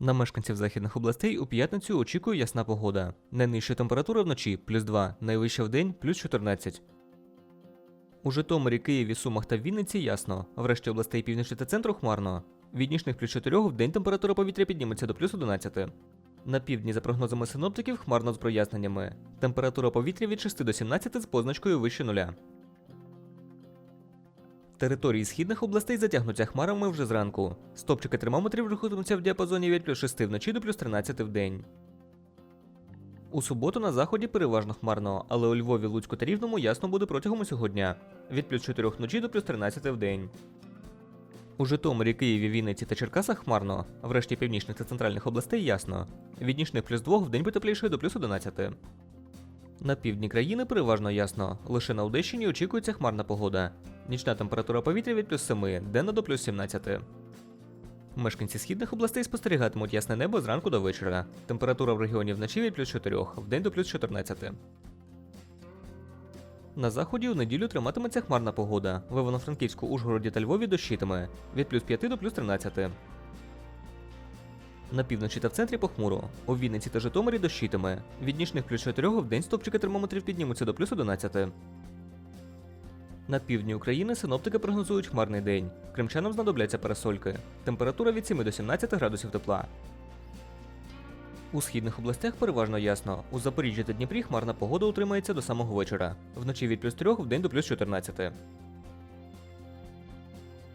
На мешканців західних областей у п'ятницю очікує ясна погода. Найнижча температура вночі плюс 2, найвища в день плюс 14. У Житомирі, Києві, Сумах та Вінниці ясно. Врешті областей північного та центру хмарно. Від нічних плюс 4 в день температура повітря підніметься до плюс 11. На півдні, за прогнозами синоптиків, хмарно з проясненнями. Температура повітря від 6 до 17 з позначкою вище нуля. Території східних областей затягнуться хмарами вже зранку. Стопчики термометрів рухатимуться в діапазоні від плюс 6 вночі до плюс 13 в день. У суботу на заході переважно хмарно, але у Львові, Луцьку та Рівному ясно буде протягом усього дня. Від плюс 4 вночі до плюс 13 в день. У Житомирі, Києві, Вінниці та Черкасах хмарно, а врешті північних та центральних областей ясно. Від нічних плюс 2 в день потеплішає до плюс 11. На півдні країни переважно ясно. Лише на Одещині очікується хмарна погода. Нічна температура повітря від плюс 7, денна до плюс 17. Мешканці східних областей спостерігатимуть ясне небо зранку до вечора. Температура в регіоні вночі від плюс 4, в день до плюс 14. На заході у неділю триматиметься хмарна погода. В Івано-Франківську, Ужгороді та Львові дощитиме від плюс 5 до плюс 13. На півночі та в центрі похмуро. У Вінниці та Житомирі дощитиме. Від нічних плюс 4 в день стопчики термометрів піднімуться до плюс 11. На півдні України синоптики прогнозують хмарний день. Кримчанам знадобляться парасольки. Температура від 7 до 17 градусів тепла. У східних областях переважно ясно. У Запоріжжі та Дніпрі хмарна погода утримається до самого вечора. Вночі від плюс 3 в день до плюс 14.